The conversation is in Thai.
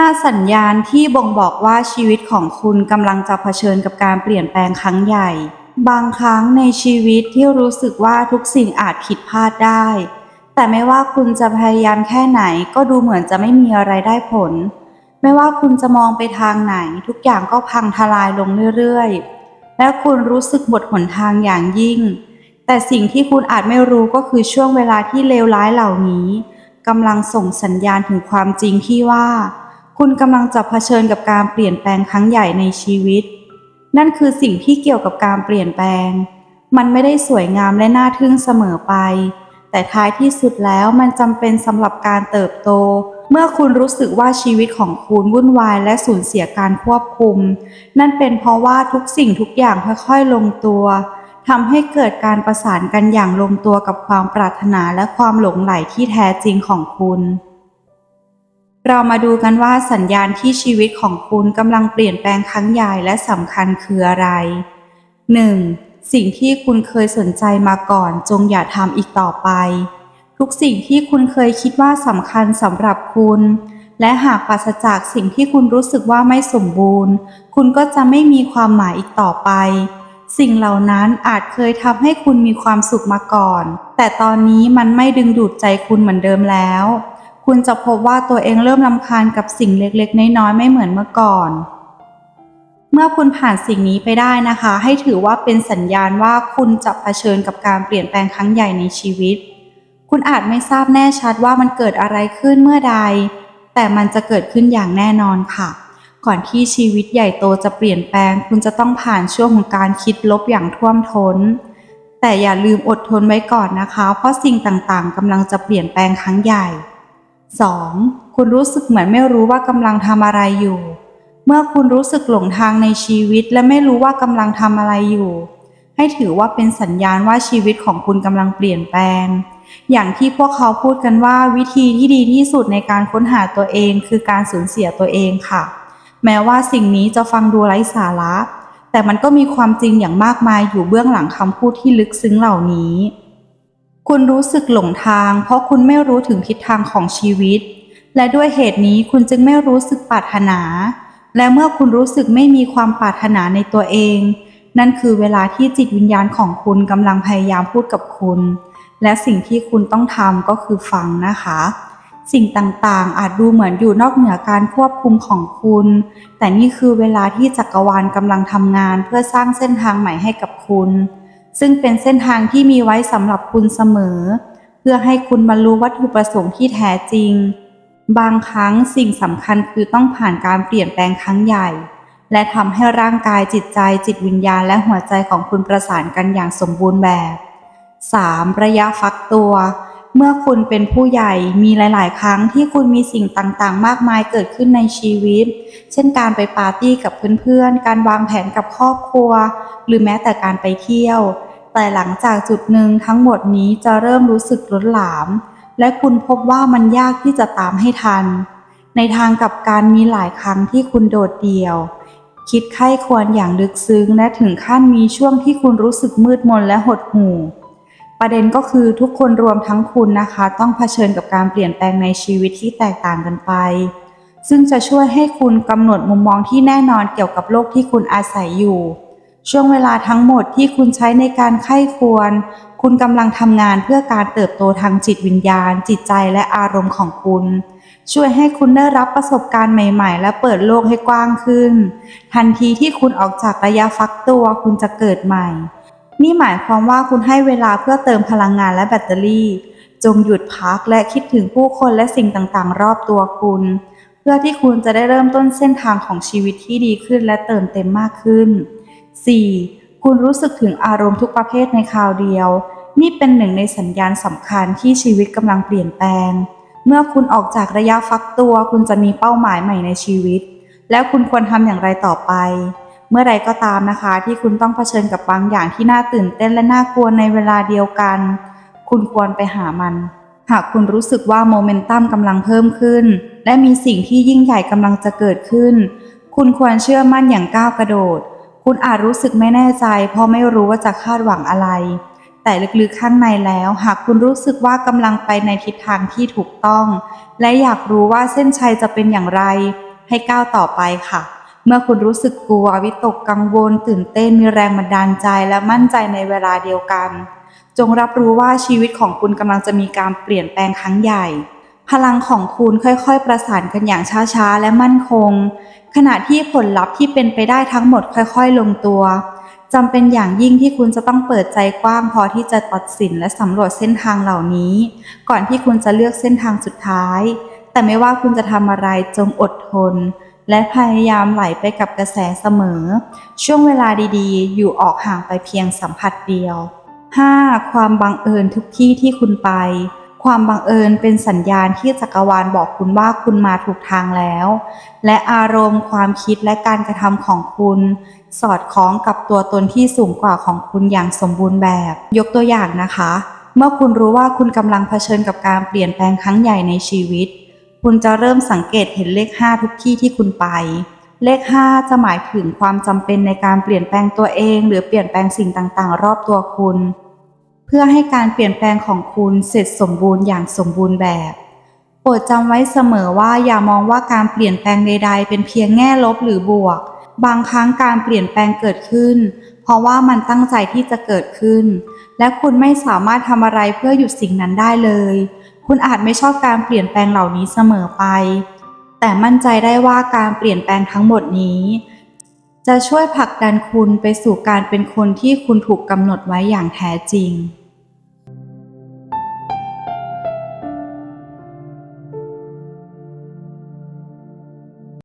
5 สัญญาณที่บ่งบอกว่าชีวิตของคุณกำลังจะเผชิญกับการเปลี่ยนแปลงครั้งใหญ่ บางครั้งในชีวิตที่รู้สึกว่าทุกสิ่งอาจผิดพลาดได้ แต่ไม่ว่าคุณจะพยายามแค่ไหนก็ดูเหมือนจะไม่มีอะไรได้ผล ไม่ว่าคุณจะมองไปทางไหน ทุกอย่างก็พังทลายลงเรื่อยๆ และคุณรู้สึกหมดหนทางอย่างยิ่ง แต่สิ่งที่คุณอาจไม่รู้ก็คือช่วงเวลาที่เลวร้ายเหล่านี้กำลังส่งสัญญาณถึงความจริงที่ว่า คุณกำลังจะเผชิญกับการเปลี่ยนแปลงครั้งใหญ่ในชีวิต นั่นคือสิ่งที่เกี่ยวกับการเปลี่ยนแปลง มันไม่ได้สวยงามและน่าทึ่งเสมอไป แต่ท้ายที่สุดแล้วมันจำเป็นสำหรับการเติบโต เมื่อคุณรู้สึกว่าชีวิตของคุณวุ่นวายและสูญเสียการควบคุม นั่นเป็นเพราะว่าทุกสิ่งทุกอย่างค่อยๆลงตัวทำให้เกิดการประสานกันอย่างลงตัวกับความปรารถนาและความหลงใหลที่แท้จริงของคุณ เรามาดูกันว่าสัญญาณที่ชีวิตของคุณกำลังเปลี่ยนแปลงครั้งใหญ่และสำคัญคืออะไร 1. สิ่งที่คุณเคยสนใจมาก่อน จงอย่าทำอีกต่อไป ทุกสิ่งที่คุณเคยคิดว่าสำคัญสำหรับคุณ และหากปราศจากสิ่งที่คุณรู้สึกว่าไม่สมบูรณ์ คุณก็จะไม่มีความหมายอีกต่อไป สิ่งเหล่านั้นอาจเคยทำให้คุณมีความสุขมาก่อน แต่ตอนนี้มันไม่ดึงดูดใจคุณเหมือนเดิมแล้ว คุณจะพบว่าตัวเองเริ่มลำคาญกับสิ่งเล็กๆ น้อยๆ ไม่เหมือนเมื่อก่อน เมื่อคุณผ่านสิ่งนี้ไปได้นะคะ ให้ถือว่าเป็นสัญญาณว่าคุณจะเผชิญกับการเปลี่ยนแปลงครั้งใหญ่ในชีวิต คุณอาจไม่ทราบแน่ชัดว่ามันเกิดอะไรขึ้นเมื่อใด แต่มันจะเกิดขึ้นอย่างแน่นอนค่ะ ก่อนที่ชีวิตใหญ่โตจะเปลี่ยนแปลง คุณจะต้องผ่านช่วงของการคิดลบอย่างท่วมท้นแต่อย่าลืมอดทนไว้ก่อนนะคะ เพราะสิ่งต่างๆกำลังจะเปลี่ยนแปลงครั้งใหญ่ 2. คุณรู้สึกเหมือนไม่รู้ว่ากำลังทำอะไรอยู่ เมื่อคุณรู้สึกหลงทางในชีวิตและไม่รู้ว่ากำลังทำอะไรอยู่ ให้ถือว่าเป็นสัญญาณว่าชีวิตของคุณกำลังเปลี่ยนแปลง อย่างที่พวกเขาพูดกันว่าวิธีที่ดีที่สุดในการค้นหาตัวเองคือการสูญเสียตัวเองค่ะ แม้ว่าสิ่งนี้จะฟังดูไร้สาระ แต่มันก็มีความจริงอย่างมากมายอยู่เบื้องหลังคำพูดที่ลึกซึ้งเหล่านี้ คุณรู้สึกหลงทาง เพราะคุณไม่รู้ถึงทิศทางของชีวิต และด้วยเหตุนี้คุณจึงไม่รู้สึกปรารถนา และเมื่อคุณรู้สึกไม่มีความปรารถนาในตัวเอง นั่นคือเวลาที่จิตวิญญาณของคุณกำลังพยายามพูดกับคุณ และสิ่งที่คุณต้องทำก็คือฟังนะคะ สิ่งต่างๆ อาจดูเหมือนอยู่นอกเหนือการควบคุมของคุณ แต่นี่คือเวลาที่จักรวาลกำลังทำงานเพื่อสร้างเส้นทางใหม่ให้กับคุณ ซึ่งเป็นเส้นทางที่มีไว้สำหรับคุณเสมอ เพื่อให้คุณบรรลุวัตถุประสงค์ที่แท้จริง บางครั้งสิ่งสำคัญคือต้องผ่านการเปลี่ยนแปลงครั้งใหญ่ และทำให้ร่างกายจิตใจจิตวิญญาณและหัวใจของคุณประสานกันอย่างสมบูรณ์แบบ 3. ระยะฟักตัว เมื่อคุณเป็นผู้ใหญ่มีหลาย ๆ ครั้งที่คุณมีสิ่งต่างๆ มากมายเกิดขึ้นในชีวิต เช่นการไปปาร์ตี้กับเพื่อน ๆ การวางแผนกับครอบครัว หรือแม้แต่การไปเที่ยว แต่หลังจากจุดหนึ่งทั้งหมดนี้จะเริ่มรู้สึกล้นหลาม และคุณพบว่ามันยากที่จะตามให้ทัน ในทางกับการมีหลายครั้งที่คุณโดดเดี่ยว คิดไข้ควรอย่างลึกซึ้งและถึงขั้นมีช่วงที่คุณรู้สึกมืดมนและหดหู่ ประเด็นก็คือทุกคนรวมทั้งคุณนะคะ ต้องเผชิญกับการเปลี่ยนแปลงในชีวิตที่แตกต่างกันไป ซึ่งจะช่วยให้คุณกำหนดมุมมองที่แน่นอนเกี่ยวกับโลกที่คุณอาศัยอยู่ ช่วงเวลาทั้งหมดที่คุณใช้ในการไข้ควร คุณกำลังทำงานเพื่อการเติบโตทางจิตวิญญาณ จิตใจและอารมณ์ของคุณช่วยให้คุณได้รับประสบการณ์ใหม่ ๆ และเปิดโลกให้กว้างขึ้น ทันทีที่คุณออกจากระยะฟักตัวคุณจะเกิดใหม่ นี่หมายความว่าคุณให้เวลาเพื่อเติมพลังงานและแบตเตอรี่ จงหยุดพักและคิดถึงผู้คนและสิ่งต่างๆ รอบตัวคุณ เพื่อที่คุณจะได้เริ่มต้นเส้นทางของชีวิตที่ดีขึ้นและเติมเต็มมากขึ้น 4. คุณรู้สึกถึงอารมณ์ทุกประเภทในคราวเดียว นี่เป็นหนึ่งในสัญญาณสำคัญที่ชีวิตกำลังเปลี่ยนแปลง เมื่อคุณออกจากระยะฟักตัว คุณจะมีเป้าหมายใหม่ในชีวิต แล้วคุณควรทำอย่างไรต่อไป เมื่อไรก็ตามนะคะ ที่คุณต้องเผชิญกับบางอย่างที่น่าตื่นเต้นและน่ากลัวในเวลาเดียวกัน คุณควรไปหามัน หากคุณรู้สึกว่าโมเมนตัมกำลังเพิ่มขึ้น และมีสิ่งที่ยิ่งใหญ่กำลังจะเกิดขึ้น คุณควรเชื่อมั่นอย่างก้าวกระโดด คุณอาจรู้สึกไม่แน่ใจ เพราะไม่รู้ว่าจะคาดหวังอะไร แต่ลึกๆข้างในแล้ว หากคุณรู้สึกว่ากำลังไปในทิศทางที่ถูกต้อง และอยากรู้ว่าเส้นชัยจะเป็นอย่างไร ให้ก้าวต่อไปค่ะ เมื่อคุณรู้สึกกลัววิตกกังวล ตื่นเต้นมีแรงบันดาลใจและมั่นใจในเวลาเดียวกัน จงรับรู้ว่าชีวิตของคุณกำลังจะมีการเปลี่ยนแปลงครั้งใหญ่ พลังของคุณค่อยๆ ประสานกันอย่างช้าๆ และมั่นคง ขณะที่ผลลัพธ์ที่เป็นไปได้ทั้งหมดค่อยๆ ลงตัวจำเป็นอย่างยิ่งที่คุณจะต้องเปิดใจกว้างพอที่จะตัดสินและสำรวจเส้นทางเหล่านี้ ก่อนที่คุณจะเลือกเส้นทางสุดท้าย แต่ไม่ว่าคุณจะทำอะไรจงอดทน และพยายามไหลไปกับกระแสเสมอ ช่วงเวลาดีๆ อยู่ออกห่างไปเพียงสัมผัสเดียว 5. ความบังเอิญทุกที่ที่คุณไป ความบังเอิญเป็นสัญญาณที่จักรวาลบอกคุณว่าคุณมาถูกทางแล้ว และอารมณ์ความคิดและการกระทำของคุณ สอดคล้องกับตัวตนที่สูงกว่าของคุณอย่างสมบูรณ์แบบ ยกตัวอย่างนะคะ เมื่อคุณรู้ว่าคุณกำลังเผชิญกับการเปลี่ยนแปลงครั้งใหญ่ในชีวิต คุณจะเริ่มสังเกตเห็นเลข 5 ทุกที่ที่คุณไป เลข 5 จะหมายถึงความจำเป็นในการเปลี่ยนแปลงตัวเอง หรือเปลี่ยนแปลงสิ่งต่างๆ รอบตัวคุณ เพื่อให้การเปลี่ยนแปลงของคุณเสร็จสมบูรณ์อย่างสมบูรณ์แบบโปรดจำไว้เสมอว่าอย่ามองว่าการเปลี่ยนแปลงใด ๆ เป็นเพียงแง่ลบหรือบวก บางครั้งการเปลี่ยนแปลงเกิดขึ้น เพราะว่ามันตั้งใจที่จะเกิดขึ้น และคุณไม่สามารถทำอะไรเพื่อหยุดสิ่งนั้นได้เลย คุณอาจไม่ชอบการเปลี่ยนแปลงเหล่านี้เสมอไป แต่มั่นใจได้ว่าการเปลี่ยนแปลงทั้งหมดนี้ จะช่วยผลักดันคุณไปสู่การเป็นคนที่คุณถูกกำหนดไว้อย่างแท้จริง